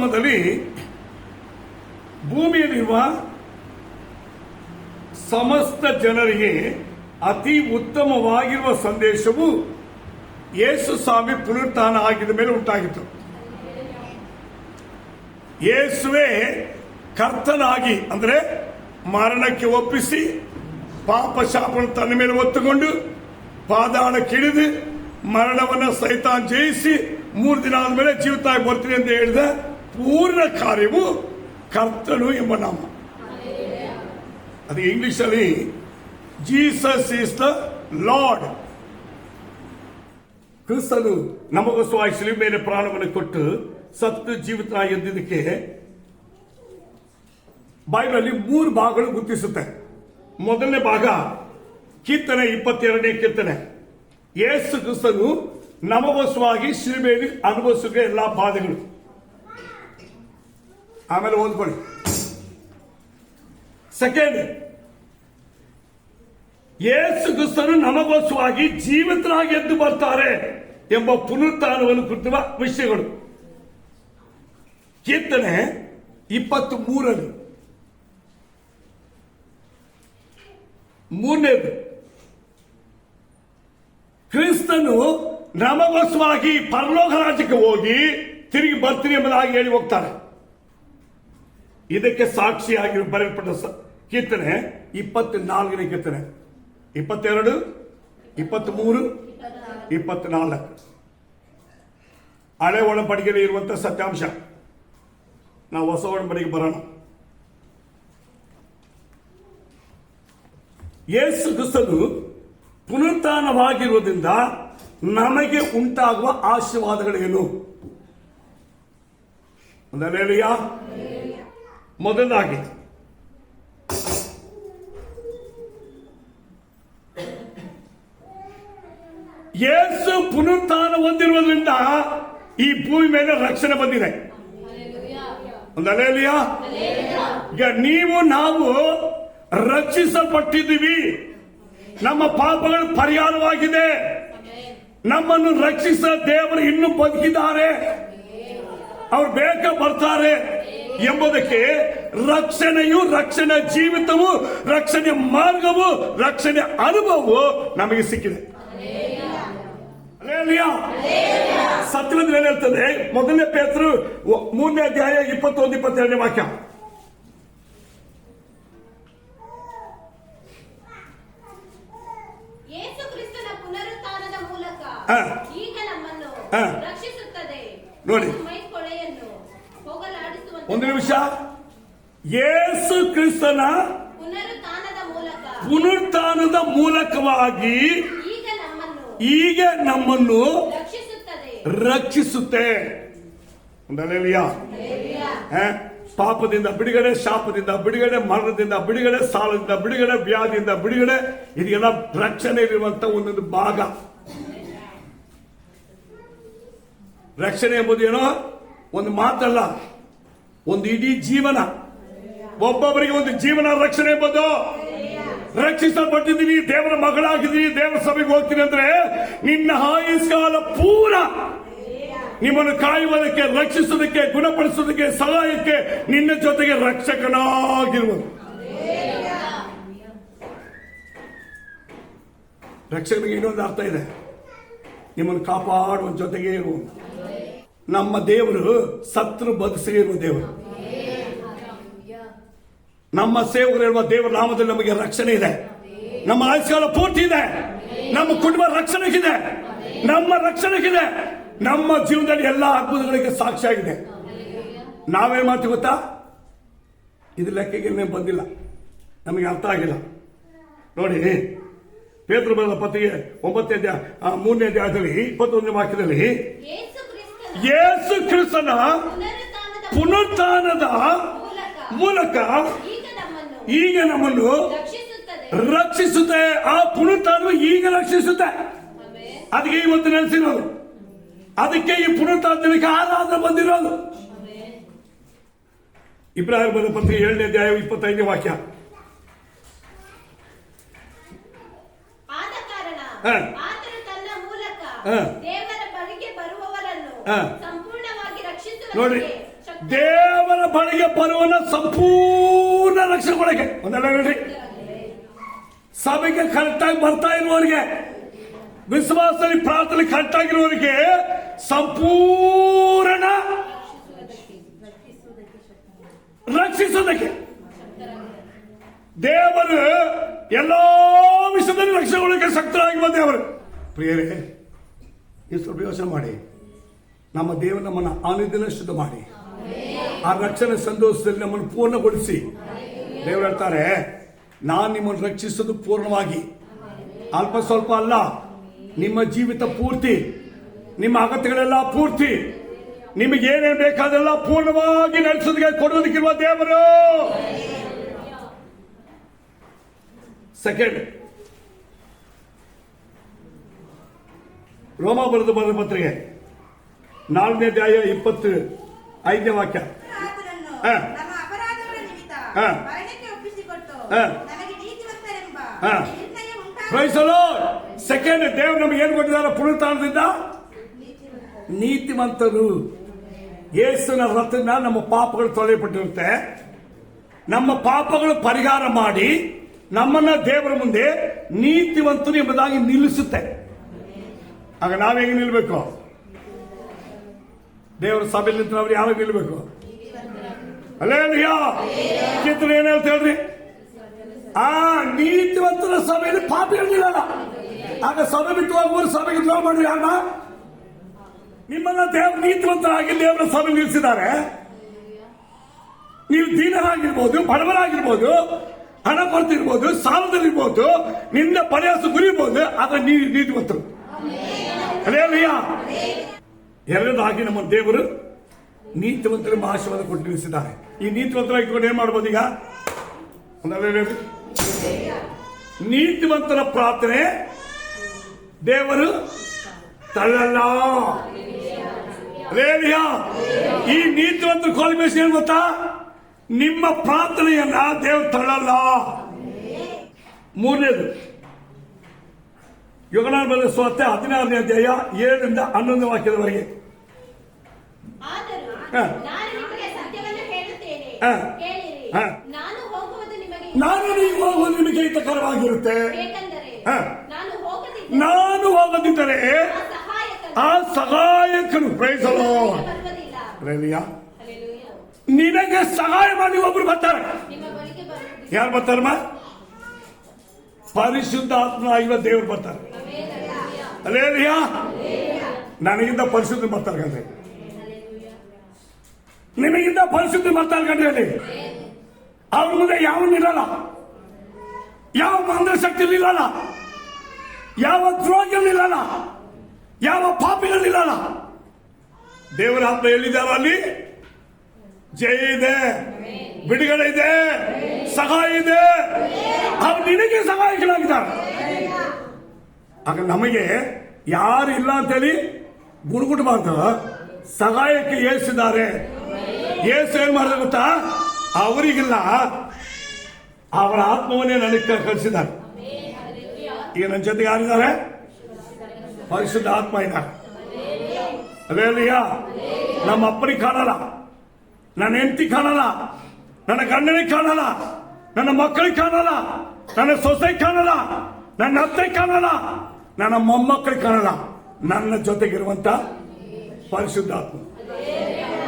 ಸಮಯದಲ್ಲಿ ಭೂಮಿಯಲ್ಲಿರುವ ಸಮಸ್ತ ಜನರಿಗೆ ಅತಿ ಉತ್ತಮವಾಗಿರುವ ಸಂದೇಶವು ಯೇಸು ಸ್ವಾಮಿ ಪುನರುತ್ಥಾನ ಆಗಿದ ಮೇಲೆ ಉಂಟಾಗಿತ್ತು. ಯೇಸುವೆ ಕರ್ತನಾಗಿ, ಅಂದ್ರೆ ಮರಣಕ್ಕೆ ಒಪ್ಪಿಸಿ, ಪಾಪ ಶಾಪನ ತನ್ನ ಮೇಲೆ ಒತ್ತುಕೊಂಡು ಪಾದಾಣ ಕಿಡಿದು ಮರಣವನ್ನ ಸೈತಾನ್ ಜಯಿಸಿ ಮೂರು ದಿನ ಆದ್ಮೇಲೆ ಜೀವಿತಾಗಿ ಬರ್ತೀನಿ ಅಂತ ಹೇಳಿದ ಪೂರ್ಣ ಕಾರ್ಯವು ಕರ್ತನು ಎಂಬ ನಾಮ. ಅದು ಇಂಗ್ಲಿಷ್ ಅಲ್ಲಿ ಜೀಸಸ್ ಈಸ್ ದ ಲಾರ್ಡ್. ಕ್ರಿಸ್ತನು ನಮಗೋಸ್ಕರ ಶಿಲುಬೆ ಮೇಲೆ ಪ್ರಾಣವನ್ನು ಕೊಟ್ಟು ಸತ್ತು ಜೀವಿತ ಎದ್ದಿದ್ದಕ್ಕೆ ಬೈಬಲಲ್ಲಿ ಮೂರು ಭಾಗಗಳು ಗುರುತಿಸುತ್ತೆ. ಮೊದಲನೇ ಭಾಗ ಕೀರ್ತನೆ ಇಪ್ಪತ್ತೆರಡನೇ ಕೀರ್ತನೆ. ಯೇಸು ಕ್ರಿಸ್ತನು ನಮಗೋಸ್ವಾಗಿ ಶಿಲ್ಬೆಯಲ್ಲಿ ಅನುಭವಿಸುವ ಎಲ್ಲಾ ಬಾಧೆಗಳು. ಆಮೇಲೆ ಓದ್ಕೊಳ್ಳಿ ಸೆಕೆಂಡ್ ಯೇಸು ಕ್ರಿಸ್ತನು ನಮಗೋಸ್ಕರವಾಗಿ ಜೀವಿತರಾಗಿ ಎದ್ದು ಬರ್ತಾರೆ ಎಂಬ ಪುನರುತ್ಥಾನವನ್ನು ಕುರಿತ ವಿಷಯಗಳು. ಕೀರ್ತನೆ ಇಪ್ಪತ್ತು ಮೂರರಲ್ಲಿ ಮೂರನೇದು, ಕ್ರಿಸ್ತನು ನಮಗೋಸ್ವಾಗಿ ಪರಲೋಕ ರಾಜ್ಯಕ್ಕೆ ಹೋಗಿ ತಿರುಗಿ ಬರ್ತೀನಿ ಎಂಬುದಾಗಿ ಹೇಳಿ ಹೋಗ್ತಾರೆ. ಇದಕ್ಕೆ ಸಾಕ್ಷಿಯಾಗಿ ಬರೆಯಲ್ಪಟ್ಟ ಕೀರ್ತನೆ ಇಪ್ಪತ್ನಾಲ್ಕನೇ ಕೀರ್ತನೆ. ಇಪ್ಪತ್ತೆರಡು, ಇಪ್ಪತ್ಮೂರು, ಇಪ್ಪತ್ನಾಲ್ಕು. ಹಳೆ ಒಳಂಬಡಿಗೆಯಲ್ಲಿ ಇರುವಂತಹ ಸತ್ಯಾಂಶ. ನಾವು ಹೊಸ ಒಳಂಬಡಿಗೆ ಬರೋಣ. ಯೇಸು ಕ್ರಿಸ್ತನು ಪುನರುತ್ಥಾನವಾಗಿರುವುದರಿಂದ ನಮಗೆ ಉಂಟಾಗುವ ಆಶೀರ್ವಾದಗಳೇನು? ಮೊದಲಾಗಿ ಯೇಸು ಪುನರುತ್ಥಾನ ಹೊಂದಿರುವುದರಿಂದ ಈ ಭೂಮಿ ಮೇಲೆ ರಕ್ಷಣೆ ಬಂದಿದೆ. ಒಂದನೇಲಿಯ ಈಗ ನೀವು, ನಾವು ರಕ್ಷಿಸಲ್ಪಟ್ಟಿದ್ದೀವಿ. ನಮ್ಮ ಪಾಪಗಳು ಪರಿಹಾರವಾಗಿದೆ. ನಮ್ಮನ್ನು ರಕ್ಷಿಸ ದೇವರು ಇನ್ನೂ ಬದುಕಿದ್ದಾರೆ. ಅವ್ರು ಬೇಗ ಬರ್ತಾರೆ. ಎಂಬುದಕ್ಕೆ ರಕ್ಷಣೆಯು ರಕ್ಷಣೆ ಜೀವಿತವು ರಕ್ಷಣೆ ಮಾರ್ಗವು ರಕ್ಷಣೆ ಅನುಭವವು ನಮಗೆ ಸಿಕ್ಕಿದೆ. ಸತ್ಯವಂದ್ರೆ ಏನ್ ಹೇಳ್ತದೆ ಮೊದಲನೇ ಪೇತ್ರ ಮೂರನೇ ಅಧ್ಯಾಯ ಇಪ್ಪತ್ತೊಂದು ಇಪ್ಪತ್ತೆರಡನೇ ವಾಕ್ಯ. ಯೇಸು ಕ್ರಿಸ್ತನ ಪುನರುತ್ಥಾನದ ಮೂಲಕ ಹಾ. ಈಗ ನಮ್ಮನ್ನು ಹಾ. ರಕ್ಷಿಸುತ್ತದೆ ನೋಡಿ. ಮೈ ಕೊಳೆಯನ್ನು ಒಂದು ಯೇಸು ಕ್ರಿಸ್ತನ ಪುನರುತ್ಥಾನದ ಮೂಲಕ. ಪುನರುತ್ಥಾನದ ಮೂಲಕವಾಗಿ ಈಗ ನಮ್ಮನ್ನು ರಕ್ಷಿಸುತ್ತೆ? ಪಾಪದಿಂದ ಬಿಡುಗಡೆ ಶಾಪದಿಂದ ಬಿಡುಗಡೆ ಮರಣದಿಂದ ಬಿಡುಗಡೆ ಸಾಲದಿಂದ ಬಿಡುಗಡೆ ವ್ಯಾಧಿಯಿಂದ ಬಿಡುಗಡೆ ಇದೆಲ್ಲ ರಕ್ಷಣೆ ಇರುವಂತ ಒಂದೊಂದು ಭಾಗ. ರಕ್ಷಣೆ ಎಂಬುದು ಏನೋ? ಒಂದು ಮಾತಲ್ಲ. ಒಂದು ಇಡೀ ಜೀವನ, ಒಬ್ಬೊಬ್ಬರಿಗೆ ಒಂದು ಜೀವನ ರಕ್ಷಣೆ ಎಂಬುದು ರಕ್ಷಿಸಲ್ಪಟ್ಟಿದ್ದೀನಿ ದೇವರ ಮಗಳಾಗಿದ್ದೀನಿ ದೇವರ ಸಭೆಗೆ ಹೋಗ್ತೀನಿ ಅಂದ್ರೆ ನಿನ್ನ ಆಯುಷ್ಕಾಲ ಪೂರ ನಿಮ್ಮನ್ನು ಕಾಯುವುದಕ್ಕೆ ರಕ್ಷಿಸೋದಕ್ಕೆ ಗುಣಪಡಿಸೋದಕ್ಕೆ ಸಹಾಯಕ್ಕೆ ನಿನ್ನ ಜೊತೆಗೆ ರಕ್ಷಕನಾಗಿರುವುದು ರಕ್ಷಕನಿಗೆ ಇನ್ನೊಂದು ಅರ್ಥ ಇದೆ. ನಿಮ್ಮನ್ನು ಕಾಪಾಡುವ ಜೊತೆಗೆ ಇರುವುದು ನಮ್ಮ ದೇವರು ಸತ್ರು ಇರುವ ದೇವರು. ನಮ್ಮ ಸೇವಕರು ಇರುವ ದೇವರ ನಾಮದಲ್ಲಿ ನಮಗೆ ರಕ್ಷಣೆ ಇದೆ. ನಮ್ಮ ಆಯುಷ್ಕಾಲ ಪೂರ್ತಿ ಇದೆ. ನಮ್ಮ ಕುಟುಂಬ ರಕ್ಷಣೆಗಿದೆ. ನಮ್ಮ ರಕ್ಷಣೆಗಿದೆ. ನಮ್ಮ ಜೀವನದಲ್ಲಿ ಎಲ್ಲ ಅದ್ಭುತಗಳಿಗೆ ಸಾಕ್ಷಿಯಾಗಿದೆ. ನಾವೇನ್ ಮಾಡ್ತೀವಿ ಗೊತ್ತಾ? ಇದು ಲೆಕ್ಕಗೆ ಬಂದಿಲ್ಲ. ನಮಗೆ ಅರ್ಥ ಆಗಿಲ್ಲ. ನೋಡಿ ಪೇತ್ರ ಬರೆದ ಪತ್ರಿಕೆ ಒಂಬತ್ತನೇ ಮೂರನೇ ಅಧ್ಯಾಯದಲ್ಲಿ, ಇಪ್ಪತ್ತೊಂದನೇ ವಾಕ್ಯದಲ್ಲಿ ಯೇಸು ಕ್ರಿಸ್ತನ ಪುನರುತ್ಥಾನದ ಮೂಲಕ ಈಗ ನಮ್ಮನ್ನು ರಕ್ಷಿಸುತ್ತೆ. ಆ ಪುನರುತ್ಥಾನವು ಈಗ ರಕ್ಷಿಸುತ್ತೆ. ಅದಕ್ಕೆ ಇವತ್ತು ನೆನೆಸಿರೋದು. ಅದಕ್ಕೆ ಈ ಪುನರುತ್ಥಾನಕ್ಕೆ ಆರಾಧನೆ ಬಂದಿರೋದು. ಇಬ್ರಾಹಿಂ ಬರೆದ ಪತ್ರಿಕೆ ಏಳನೇ ಅಧ್ಯಾಯ ಇಪ್ಪತ್ತೈದನೇ ವಾಕ್ಯ. ಆದ ಕಾರಣ. ಆತನು ತನ್ನ ಮೂಲಕ ನೋಡ್ರಿ ದೇವರ ಬಳಿಗೆ ಬರುವನ ಸಂಪೂರ್ಣ ರಕ್ಷಣೆ ಕೊಡಕ್ಕೆ. ಒಂದಲ್ಲ ಹೇಳ್ರಿ. ಸಭೆಗೆ ಕರೆಕ್ಟಾಗಿ ಬರ್ತಾ ಇರುವವರಿಗೆ ವಿಶ್ವಾಸದಲ್ಲಿ ಪ್ರಾರ್ಥನೆ ಕರೆಕ್ಟ್ ಆಗಿರುವವರಿಗೆ ಸಂಪೂರ್ಣ ರಕ್ಷಿಸೋದಕ್ಕೆ ದೇವರು ಎಲ್ಲಾ ವಿಷಯದಲ್ಲಿ ರಕ್ಷಣೆಗೊಳಗೆ ಶಕ್ತರಾಗಿ ಬಂದೇವರು ಪ್ರಿಯರೇ ಈ ಸ್ವಲ್ಪ ಯೋಚನೆ ಮಾಡಿ. ನಮ್ಮ ದೇವರು ನಮ್ಮನ್ನು ಆನಿದಿನ ಶುದ್ಧ ಮಾಡಿ ಆ ರಕ್ಷಣೆ ಸಂತೋಷದಲ್ಲಿ ನಮ್ಮನ್ನು ಪೂರ್ಣಗೊಳಿಸಿ. ದೇವರು ಹೇಳ್ತಾರೆ, ನಾನು ನಿಮ್ಮನ್ನು ರಕ್ಷಿಸೋದು ಪೂರ್ಣವಾಗಿ. ಅಲ್ಪ ಸ್ವಲ್ಪ ಅಲ್ಲ, ನಿಮ್ಮ ಜೀವಿತ ಪೂರ್ತಿ, ನಿಮ್ಮ ಅಗತ್ಯಗಳೆಲ್ಲ ಪೂರ್ತಿ, ನಿಮಗೆ ಏನೇನು ಬೇಕಾದೆಲ್ಲ ಪೂರ್ಣವಾಗಿ ನಡೆಸೋದಕ್ಕೆ ಕೊಡೋದಕ್ಕಿರುವ ದೇವರು. ಸೆಕೆಂಡ್ ರೋಮ ಬರೆದು ಬರೆದ ಪತ್ರಿಕೆ. ನಾಲ್ಕನೇ ಅಧ್ಯಾಯ ಇಪ್ಪತ್ತು ಐದನೇ ವಾಕ್ಯ. ಸೆಕೆಂಡ್ ದೇವ್ರು ನಮ್ಗೆ ಏನ್ ಕೊಟ್ಟಿದ್ದಾರೆ? ಪುನರುತ್ಥಾನದಿಂದ? ನೀತಿವಂತರು. ಯೇಸುನ ರಥನ ನಮ್ಮ ಪಾಪಗಳು ತೊಳೆಯಪಟ್ಟಿರುತ್ತೆ ನಮ್ಮ ಪಾಪಗಳು ಪರಿಹಾರ ಮಾಡಿ ನಮ್ಮನ್ನ ದೇವರ ಮುಂದೆ ನೀತಿವಂತರು ಎಂಬುದಾಗಿ ನಿಲ್ಲಿಸುತ್ತೆ. ಆಗ ನಾವೇಗೆ ನಿಲ್ಬೇಕು? ದೇವರ ಸಭೆಯಲ್ಲಿ ನಾವು ಯಾವಾಗ ನಿಲ್ಬೇಕು? ಅಲ್ಲೇ ಚಿತ್ರ ಏನ್ ಹೇಳ್ತಾ ಹೇಳ್ರಿ ಆ, ನೀತಿವಂತರ ಸಭೆಯಲ್ಲಿ ಪಾಪಿಗಳು ಇರಲಿಲ್ಲ ಆಗ ಸಭೆ ಬಿಟ್ಟು ಹೋಗುವ ಸಭೆಗೆ ದ್ರೋಹ ಮಾಡಿ ಯಾರ ನಿಮ್ಮನ್ನ ದೇವ್ರ ನೀತಿವಂತರಾಗಿ ದೇವರ ಸಭೆ ನಿಲ್ಲಿಸಿದ್ದಾರೆ. ನೀವು ದೀನರಾಗಿರ್ಬೋದು, ಬಡವರಾಗಿರ್ಬೋದು, ಹಣ ಕೊಡ್ತಿರ್ಬೋದು ಸಾಲದಲ್ಲಿರ್ಬೋದು ನಿನ್ನ ಪರಿಹಾಸ ಗುರಿಬಹುದು ಆದ್ರೆ ನೀವು ನೀತಿವಂತರು. ಅಲ್ಲೇಲಯ್ಯ ಎರಡನೇದಾಗಿ ನಮ್ಮ ದೇವರು ನೀತಿವಂತರ ಆಶೀರ್ವಾದ ಕೊಟ್ಟು ನಿಲ್ಲಿಸಿದ್ದಾರೆ ಈ ನೀತಿವಂತರ ಇಟ್ಕೊಂಡು ಏನ್ ಮಾಡ್ಬೋದು ಈಗ. ನೀತಿವಂತರ ಪ್ರಾರ್ಥನೆ ದೇವರು ತಳ್ಳಲ್ಲ. ಈ ನೀತಿವಂತರ ಕಾಲಿಬೇಸ್ ಏನ್ ಗೊತ್ತಾ? ನಿಮ್ಮ ಪ್ರಾರ್ಥನೆಯನ್ನ ದೇವರು ತಳ್ಳಲ್ಲ. ಮೂರನೇದು ಯುಗನಾರ್ ಬರೆದ ಸ್ವತ್ತೆ ಹದಿನಾರನೇ ಅಧ್ಯಾಯ ಏಳರಿಂದ ಹನ್ನೊಂದು ವಾಕ್ಯದವರೆಗೆ. ನಾನು ನೀವು ಹೋಗುವುದು ನಿಮಗೆ ಹಿತಕರವಾಗಿರುತ್ತೆ. ನಾನು ಹೋಗದಿದ್ದರೆ ಆ ಸಹಾಯಕನು ಪ್ರಯಸಲು ನಿನಗೆ ಸಹಾಯ ಮಾಡಿ ಒಬ್ರು ಬರ್ತಾರೆ. ಯಾರು ಬರ್ತಾರಮ್ಮ? ಪರಿಶುದ್ಧ ಆತ್ಮ ಇವ ದೇವ್ರು ಬರ್ತಾರೆ. ಅಲ್ಲೇಲಿಯ ನನಗಿಂತ ಪರಿಶುದ್ಧ ಬರ್ತಾರೆ ಕಣ್ರಿ. ನಿಮಗಿಂತ ಪರಿಶುದ್ಧ ಬರ್ತಾರೆ ಕಣ್ರಿ ಅಲ್ಲಿ. ಅವ್ರ ಮುಂದೆ ಯಾವ ನಿಲ್ಲಲ್ಲ ಯಾವ ಮಂದ್ರ ಶಕ್ತಿ ನಿಲ್ಲಲ್ಲ ಯಾವ ದ್ರೋಹಿಗಳು ನಿಲ್ಲಲ್ಲ ಯಾವ ಪಾಪಿಗಳು ನಿಲ್ಲಲ್ಲ ದೇವರ ಆತ್ಮ ಎಲ್ಲಿದ್ದಾರ ಅಲ್ಲಿ ಜಯ ಇದೆ ಬಿಡುಗಡೆ ಇದೆ ಸಹಾಯ ಇದೆ ಅವ್ರು ನಿನಗೆ ಸಹಾಯಕರಾಗಿದ್ದಾರೆ ಆಗ ನಮಗೆ ಯಾರು ಇಲ್ಲ ಅಂತೇಳಿ ಗುಣಗುಟ್ಟಬಾರ್ದು ಸಹಾಯಕ್ಕೆ ಏಸಿದ್ದಾರೆ ಏಸು ಏನ್ ಮಾಡಿದ ಗೊತ್ತಾ ಅವರಿಗಿಲ್ಲ ಅವರ ಆತ್ಮವನ್ನೇ ನನಗೆ ಕ- ಕಳಿಸಿದ್ದಾರೆ ಈಗ ನನ್ನ ಜೊತೆಗೆ ಯಾರಿದ್ದಾರೆ ಪರಿಶುದ್ಧ ಆತ್ಮ ಇದ್ದಾರೆ ಅದೇಲಿಯ ನಮ್ಮ ಅಪ್ಪನಿಗೆ ಕಾಣಲ್ಲ ನನ್ನ ಹೆಂಡತಿ ಕಾಣಲ್ಲ, ನನ್ನ ಗಂಡನಿಗೆ ಕಾಣಲ್ಲ, ನನ್ನ ಮಕ್ಕಳಿಗೆ ಕಾಣಲ್ಲ, ನನ್ನ ಸೊಸೆಗೆ ಕಾಣಲ್ಲ, ನನ್ನ ಅತ್ತೆ ಕಾಣಲ್ಲ, ನನ್ನ ಮೊಮ್ಮಕ್ಕಳಿಗೆ ಕಾಣಲ್ಲ. ನನ್ನ ಜೊತೆಗಿರುವಂತ ಪರಿಶುದ್ಧಾತ್ಮ.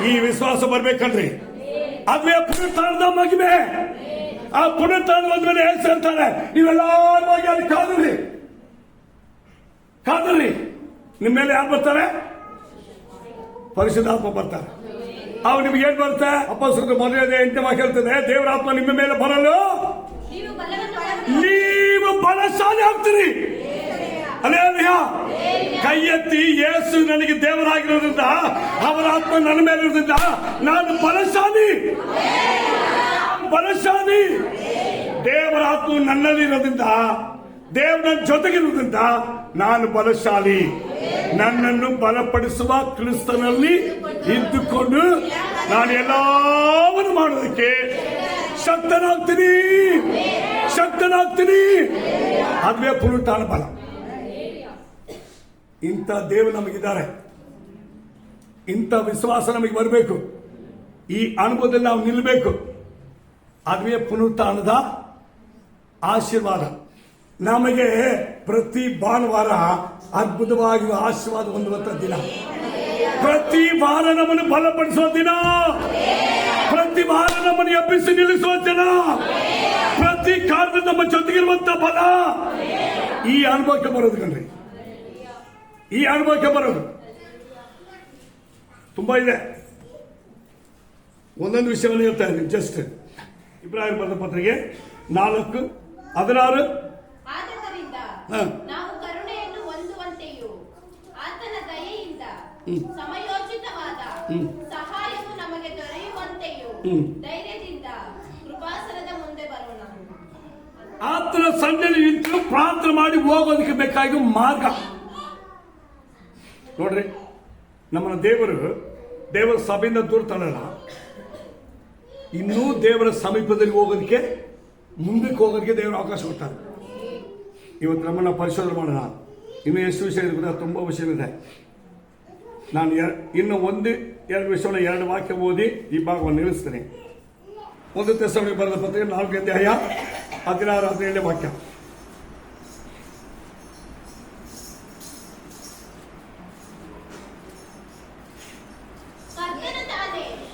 ಈ ವಿಶ್ವಾಸ ಬರ್ಬೇಕನ್ರಿ ಅದುವೇ ಪುನಃ ಮಗಿಮೆ ಆ ಪುನಃ ಬಂದ್ಮೇಲೆ ಹೇಳ್ತಾರೆ ನೀವೆಲ್ಲಾರು ಹೋಗಿ ಅಲ್ಲಿ ಕಾದ್ರಿ ಕಾದ್ರಿ ನಿಮ್ಮ ಮೇಲೆ ಯಾರು ಬರ್ತಾರೆ? ಪರಿಶುದ್ಧಾತ್ಮ ಬರ್ತಾರೆ. ಅವು ನಿಮ್ಗೆ ಏನ್ ಬರುತ್ತೆ? ಅಪ್ಪಸ್ರದ ಮೊದಲನೇ ಎಂಟನೇ ವಾಕ್ಯ ಹೇಳ್ತದೆ ದೇವರ ಆತ್ಮ ನಿಮ್ಮ ಮೇಲೆ ಬರಲು? ನೀವು ಬಲಶಾಲಿ ಆಗ್ತೀರಿ. ಅಲ್ಲೇ ಕೈ ಎತ್ತಿ ಯೇಸು ನನಗೆ ದೇವರಾಗಿರೋದ್ರಿಂದ ಅವರ ಆತ್ಮ ನನ್ನ ಮೇಲೆ ಇರೋದ್ರಿಂದ ನಾನು ಬಲಶಾಲಿ. ಬಲಶಾಲಿ. ದೇವರ ಆತ್ಮ ನನ್ನಲ್ಲಿ ಇರೋದ್ರಿಂದ ದೇವ ನನ್ನ ಜೊತೆಗಿರೋದ್ರಿಂದ ನಾನು ಬಲಶಾಲಿ. ನನ್ನನ್ನು ಬಲಪಡಿಸುವ ಕ್ರಿಸ್ತನಲ್ಲಿ ಇದ್ದುಕೊಂಡು ನಾನು ಎಲ್ಲವನ್ನು ಮಾಡೋದಕ್ಕೆ ಶಕ್ತನಾಗ್ತೀನಿ. ಶಕ್ತನಾಗ್ತೀನಿ. ಅದುವೇ ಪುರುಟಾನ ಬಲ. ಇಂಥ ದೇವರು ನಮಗಿದ್ದಾರೆ. ಇಂಥ ವಿಶ್ವಾಸ ನಮಗೆ ಬರಬೇಕು. ಈ ಅನುಭವದಲ್ಲಿ ನಾವು ನಿಲ್ಲಬೇಕು. ಅದುವೇ ಪುನರುತ್ಥಾನದ ಆಶೀರ್ವಾದ. ನಮಗೆ ಪ್ರತಿ ಭಾನುವಾರ ಅದ್ಭುತವಾಗಿ ಆಶೀರ್ವಾದ ಹೊಂದುವಂಥ ದಿನ. ಪ್ರತಿ ವಾರ ನಮ್ಮನ್ನು ಬಲಪಡಿಸುವ ದಿನ. ಪ್ರತಿ ವಾರ ನಮ್ಮನ್ನು ಎಬ್ಬಿಸಿ ನಿಲ್ಲಿಸುವ ಜನ. ಪ್ರತಿ ಕಾರ್ಯ ನಮ್ಮ ಜೊತೆಗಿರುವಂತ ಬಲ. ಈ ಅನುಭವಕ್ಕೆ ಬರೋದು ಕಣ್ರಿ. ಈ ಅನುಭವಕ್ಕೆ ಬರೋದು. ತುಂಬಾ ಇದೆ. ಒಂದೊಂದು ವಿಷಯವನ್ನು ಹೇಳ್ತಾ ಇದ್ದೀನಿ. ಜಸ್ಟ್ ಇಬ್ರಾಹಿಂ ಬರೆದ ಪತ್ರಿಕೆ ನಾಲ್ಕು ಹದಿನಾರು. ಆದದರಿಂದ ಹ. ನಾವು ಕರುಣೆಯನ್ನು ಹೊಂದುವಂತೆಯೂ ಆತನ ದಯೆಯಿಂದ ಹ್ಮ್. ಸಹಾಯವು ನಮಗೆ ದೊರೆಯುವಂತೆಯೂ ಹ್ಮ್. ಧೈರ್ಯದಿಂದ ಕೃಪಾಸನದ ಮುಂದೆ ಬರೋಣ. ಆತನ ಸಣ್ಣ ನಿಂತು ಪ್ರಾರ್ಥನೆ ಮಾಡಿ ಹೋಗೋದಕ್ಕೆ ಬೇಕಾಗಿ ಮಾರ್ಗ. ನೋಡ್ರಿ ನಮ್ಮ ದೇವರು ದೇವರ ಸಭೆಯಿಂದ ದೂರ ತಳ್ಳಲ್ಲ ಇನ್ನೂ ದೇವರ ಸಮೀಪದಲ್ಲಿ ಹೋಗೋದಕ್ಕೆ ಮುಂದಕ್ಕೆ ಹೋಗೋದಕ್ಕೆ ದೇವರ ಅವಕಾಶ ಕೊಡ್ತಾರೆ ಇವತ್ತು ನಮ್ಮನ್ನ ಪರಿಶೋಧನೆ ಮಾಡೋಣ. ಇನ್ನೂ ಎಷ್ಟು ವಿಷಯ ಇದೆ ತುಂಬಾ ತುಂಬ ವಿಷಯವಿದೆ ನಾನು ಇನ್ನು ಒಂದು ಎರಡು ವಿಷಯವನ್ನು ಎರಡು ವಾಕ್ಯ ಓದಿ ಈ ಭಾಗವನ್ನು ನಿಲ್ಲಿಸ್ತೇನೆ. ಒಂದು ತೆಸವಣಿಗೆ ಬರೆದ ಪತ್ರಿಕೆ ನಾಲ್ಕು ಅಧ್ಯಾಯ ಹದಿನಾರು ಹದಿನೇಳನೇ ವಾಕ್ಯ.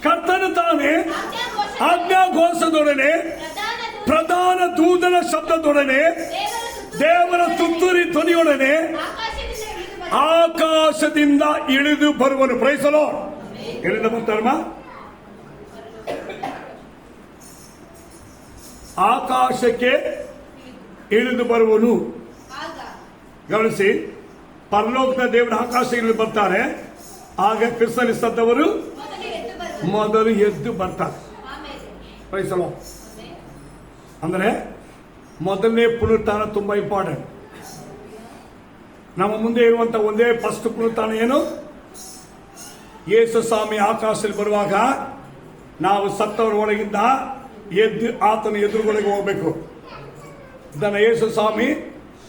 ಕರ್ತನು ತಾನೇ. ಆಜ್ಞಾ ಘೋಷದೊಡನೆ ಆಜ್ಞಾಘೋಷ ಆಜ್ಞಾಘೋಷದೊಡನೆ. ಪ್ರಧಾನ ದೂತ ಪ್ರಧಾನ ದೂತನ ಶಬ್ದದೊಡನೆ. ದೇವರ ತುತ್ತೂರಿ ಧ್ವನಿಯೊಡನೆ. ಆಕಾಶದಿಂದ ಇಳಿದು ಬರುವನು. ಪ್ರೈಸಲೋ ಎಲ್ಲಿಂದ ಬರ್ತಾರಮ್ಮ ಆಕಾಶಕ್ಕೆ ಇಳಿದು ಬರುವನು. ಗಮನಿಸಿ, ಪರಲೋಕದ ದೇವರ ಆಕಾಶ ಇಳಿದು ಬರ್ತಾರೆ ಆಗ ಕ್ರಿಸ್ತನಿಸ್ತವರು ಮೊದಲು ಎದ್ದು ಬರ್ತಾರೆ. ಆಮೇಲೆ ಅಂದರೆ ಮೊದಲನೇ ಪುನರುತ್ಥಾನ ತುಂಬಾ ಇಂಪಾರ್ಟೆಂಟ್ ನಮ್ಮ ಮುಂದೆ ಇರುವಂತ ಒಂದೇ ಫಸ್ಟ್ ಪುನರುತ್ಥಾನ ಏನು? ಯೇಸು ಸ್ವಾಮಿ ಆಕಾಶದಲ್ಲಿ ಬರುವಾಗ ನಾವು ಸತ್ತವರ ಒಳಗಿಂದ ಎದ್ದು ಆತನ ಎದುರುಗಳಿಗೆ ಹೋಗಬೇಕು. ಇದನ್ನ ಯೇಸು ಸ್ವಾಮಿ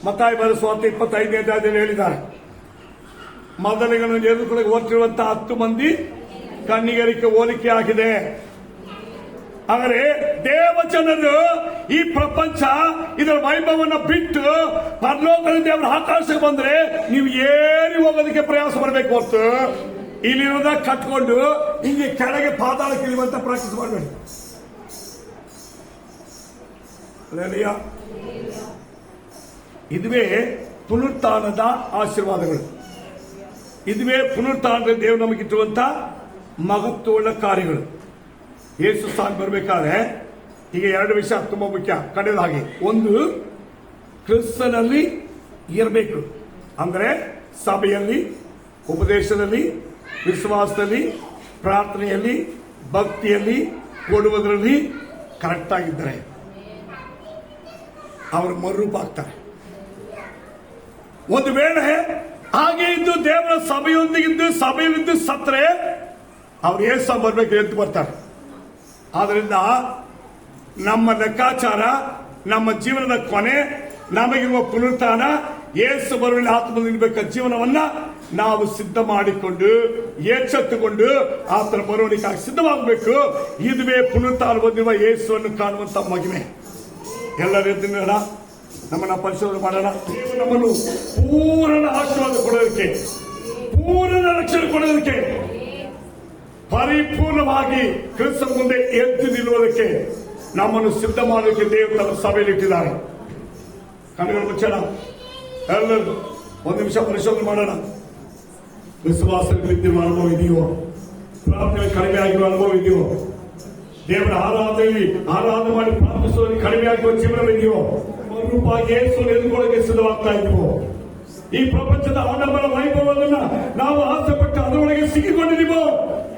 ಮತಾಯಿ ಬರೆಸುವಂತ ಇಪ್ಪತ್ತೈದನೇ ಅಧ್ಯಾಯದಲ್ಲಿ ಹೇಳಿದ್ದಾರೆ. ಮೊದಲಿಗೆ ಎದುರುಗಳಿಗೆ ಓದ್ತಿರುವಂತಹ ಹತ್ತು ಮಂದಿ ಕಣ್ಣಿಗರಿಕೆ ಹೋಲಿಕೆ ಆಗಿದೆ. ಆದರೆ ದೇವಜನರು ಈ ಪ್ರಪಂಚ ಇದರ ವೈಭವವನ್ನು ಬಿಟ್ಟು ಪರಲೋಕದ ದೇವರ ಆಕಾಶಕ್ಕೆ ಬಂದ್ರೆ ನೀವು ಏರಿ ಹೋಗೋದಕ್ಕೆ ಪ್ರಯಾಸ ಬರಬೇಕು ಹೊರತು. ಇಲ್ಲಿರೋದ ಕಟ್ಕೊಂಡು ಹಿಂಗೆ ಕೆಳಗೆ ಪಾತಾಳಕ್ಕೆ ಇಳಿಯುವಂತ ಪ್ರಾಕ್ಟೀಸ್ ಮಾಡಬೇಡಿ. ಇದುವೇ ಪುನರ್ತಾನದ ಆಶೀರ್ವಾದಗಳು. ಇದುವೇ ಪುನರುತ್ಥಾನದ ದೇವರು ನಮಗಿಟ್ಟಿರುವಂತ ಮಹತ್ವವುಳ್ಳ ಕಾರ್ಯಗಳು. ಯೇಸು ಸ್ಥಾನ ಬರಬೇಕಾದ್ರೆ ಈಗ ಎರಡು ವಿಷಯ ತುಂಬಾ ಮುಖ್ಯ. ಕಡೆಯದಾಗಿ ಒಂದು, ಕ್ರಿಸ್ತನಲ್ಲಿ ಇರಬೇಕು. ಅಂದ್ರೆ ಸಭೆಯಲ್ಲಿ, ಉಪದೇಶದಲ್ಲಿ ವಿಶ್ವಾಸದಲ್ಲಿ, ಪ್ರಾರ್ಥನೆಯಲ್ಲಿ, ಭಕ್ತಿಯಲ್ಲಿ ಕೊಡುವುದರಲ್ಲಿ ಕರೆಕ್ಟ್ ಆಗಿದ್ದಾರೆ ಅವರು ಮರುರೂಪ ಆಗ್ತಾರೆ ಒಂದು ವೇಳೆ ಹಾಗೆ ಇದ್ದು ದೇವರ ಸಭೆಯೊಂದಿಗಿದ್ದು ಸಭೆಯಲ್ಲಿದ್ದು ಸತ್ರೆ ಅವ್ರು ಏಸ ಬರ್ಬೇಕು ಎದ್ದು ಬರ್ತಾರೆ. ಆದ್ರಿಂದ ನಮ್ಮ ಲೆಕ್ಕಾಚಾರ, ನಮ್ಮ ಜೀವನದ ಕೊನೆ, ನಮಗಿರುವ ಪುನರುತ್ಥಾನ, ಏಸು ಬರುವಲ್ಲಿ ಆತ್ಮ ನಿಲ್ಬೇಕ ಜೀವನವನ್ನ ನಾವು ಸಿದ್ಧ ಮಾಡಿಕೊಂಡು ಎಚ್ಚೆತ್ತುಕೊಂಡು ಆತನ ಬರುವಳಿಗಾಗಿ ಸಿದ್ಧವಾಗಬೇಕು. ಇದುವೇ ಪುನರುತ್ಥಾನ ಬಂದಿರುವ ಯೇಸುವನ್ನು ಕಾಣುವಂತ ಮಹಿಮೆ. ಎಲ್ಲರ ಎದ್ದಿನ ನಮ್ಮನ್ನ ಪರಿಶೋಧನೆ ಮಾಡೋಣ. ನಮ್ಮನ್ನು ಪೂರ್ಣ ಆಶೀರ್ವಾದ ಕೊಡೋದಕ್ಕೆ, ಪೂರ್ಣ ರಕ್ಷಣೆ ಕೊಡೋದಕ್ಕೆ, ಪರಿಪೂರ್ಣವಾಗಿ ಕ್ರಿಸ್ತ ಮುಂದೆ ಎದ್ದು ನಿಲ್ಲುವುದಕ್ಕೆ ನಮ್ಮನ್ನು ಸಿದ್ಧ ಮಾಡೋದಕ್ಕೆ ದೇವರು ತಮ್ಮ ಸಭೆಯಲ್ಲಿ ಇಟ್ಟಿದ್ದಾರೆ. ಕಣ್ಣುಗಳು ಮುಚ್ಚೋಣ. ಎಲ್ಲರೂ ಒಂದು ನಿಮಿಷ ಪರಿಶೋಧನೆ ಮಾಡೋಣ. ವಿಶ್ವಾಸಗಳಿದ್ದಿರುವ ಅನುಭವ ಇದೆಯೋ? ಪ್ರಾರ್ಥನೆ ಕಡಿಮೆ ಆಗಿರುವ ಅನುಭವ ಇದೆಯೋ? ದೇವರ ಆರಾಧನೆಯಲ್ಲಿ ಆರಾಧನೆ ಮಾಡಿ ಪ್ರಾರ್ಥಿಸುವಲ್ಲಿ ಕಡಿಮೆ ಆಗಿರುವ ಜೀವನವಿದೆಯೋ ರೂಪಾಗಿ ಯೇಸುವನ್ನು ಎದುರುಕೊಳ್ಳಕ್ಕೆ ಸಿದ್ಧವಾಗ್ತಾ ಇದ್ದೀವೋ ಈ ಪ್ರಪಂಚದ ಆಡಂಬರ ವೈಭವವನ್ನ ನಾವು ಆಸೆಪಟ್ಟು ಅದರೊಳಗೆ ಸಿಕ್ಕಿಕೊಂಡಿದ್ದೀವೋ?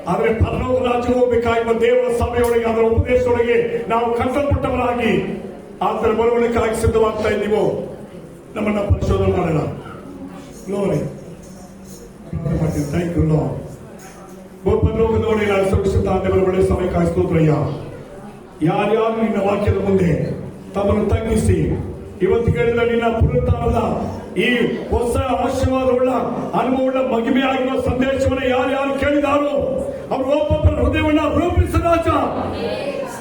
ಆದರೆ ಪರಲೋಕ ರಾಜ್ಯ ಹೋಗಬೇಕಾಗಿರುವ ದೇವರ ಸಭೆಯೊಳಗೆ ಅದರ ಉಪದೇಶದೊಳಗೆ ನಾವು ಕಟ್ಟಲ್ಪಟ್ಟವರಾಗಿ ಆತರ ಬರವಣಿಗೆಗಾಗಿ ಸಿದ್ಧವಾಗ್ತಾ ಇದ್ದೀವೋ? ನಮ್ಮನ್ನ ಪರಿಶೋಧನೆ ಮಾಡೋಣ. ನೋಡಿ ಮಾಡ್ತೀನಿ ಥ್ಯಾಂಕ್ ಯು ಲೋ ಪರಲೋಕದೊಳಗೆ ನಾನು ಸುರಕ್ಷಿತ ದೇವರ ಒಳ್ಳೆ ಸಮಯಕ್ಕಾಗಿ ಸ್ತೋತ್ರಯ್ಯ ಯಾರ್ಯಾರು ನಿನ್ನ ವಾಕ್ಯದ ಮುಂದೆ ತಮ್ಮನ್ನು ತಗ್ಗಿಸಿ ಇವತ್ತು ಕೇಳಿದ ನಿನ್ನ ಪುನರುತ್ಥಾನದ ಈ ಹೊಸ ಆಶೀರ್ವಾದವುಳ್ಳ ಅನುಭವವುಳ್ಳ ಮಹಿಮೆಯಾಗಿರುವ ಸಂದೇಶವನ್ನು ಯಾರ್ಯಾರು ಕೇಳಿದಾರೋ ಅವರು ಒಬ್ಬೊಬ್ಬರ ಹೃದಯವನ್ನ ರೂಪಿಸ ರಾಜ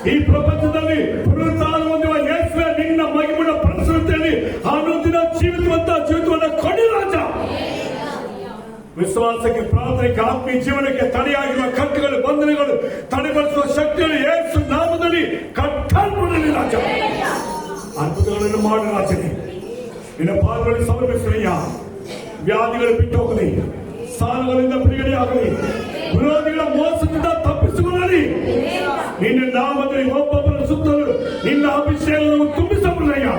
ಈ ಪ್ರಪಂಚದಲ್ಲಿ ಪುನರುತ್ಥಾನ ಹೊಂದುವ ಯೇಸುವೆ ನಿನ್ನ ಮಹಿಮೆಯ ಪರಿಸರತೆಯಲ್ಲಿ ಅನುದಿನ ಜೀವಿತವಂತ ಜೀವಿತವನ್ನು ಕೊಡಿ ರಾಜ ವಿಶ್ವಾಸಕ್ಕೆ ಪ್ರಾರ್ಥನೆಗೆ ಆತ್ಮೀಯ ಜೀವನಕ್ಕೆ ತಡೆಯಾಗಿರುವ ಕಟ್ಟುಗಳು ಬಂಧನಗಳು ತಡೆಗೊಳಿಸುವ ಶಕ್ತಿಗಳು ಯೇಸು ನಾಮದಲ್ಲಿ ಕಟ್ಟಲ್ಪಡಲಿ ರಾಜ ಅದ್ಭುತಗಳನ್ನು ಮಾಡು ರಾಜನೇ ನಿನ್ನ ಪಾದಗಳಲ್ಲಿ ಸಮರ್ಪಿಸಲಯ್ಯ ವ್ಯಾಧಿಗಳು ಬಿಟ್ಟು ಹೋಗಲಿ ಸಾಲಗಳಿಂದ ಬಿಡುಗಡೆ ಆಗಲಿ ವಿರೋಧಿಗಳ ಮೋಸದಿಂದ ತಪ್ಪಿಸಿಕೊಳ್ಳಲಿ ನಿನ್ನ ನಾಮದಲ್ಲಿ ಒಬ್ಬೊಬ್ಬರ ಸುತ್ತಲೂ ನಿನ್ನ ಅಭಿಷೇಕವನ್ನು ತುಂಬಿಸಬಲ್ಲಯ್ಯ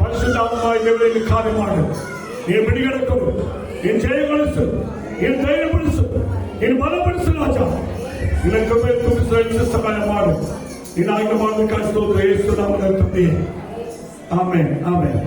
ಪರಿಶುದ್ಧಾತ್ಮ ದೇವರಲ್ಲಿ ಕಾರ್ಯ ಮಾಡು ನೀನು ಬಿಡುಗಡೆ ಕೊಡು ನೀನು ಜಯಗೊಳಿಸು ನೀನು ಧೈರ್ಯಪಡಿಸು ನೀನು ಬಲಪಡಿಸು ರಾಜ ನಿನ್ನ ಕೃಪೆ ತುಂಬಿಸಲು ಸಹಾಯ ಮಾಡು ನೀನು ಆಯ್ಕೆ ಮಾಡಬೇಕಾದ ಯೇಸು ನಾಮದ ತಂದೆಯೇ ಆಮೇಲೆ ಆಮೇಲೆ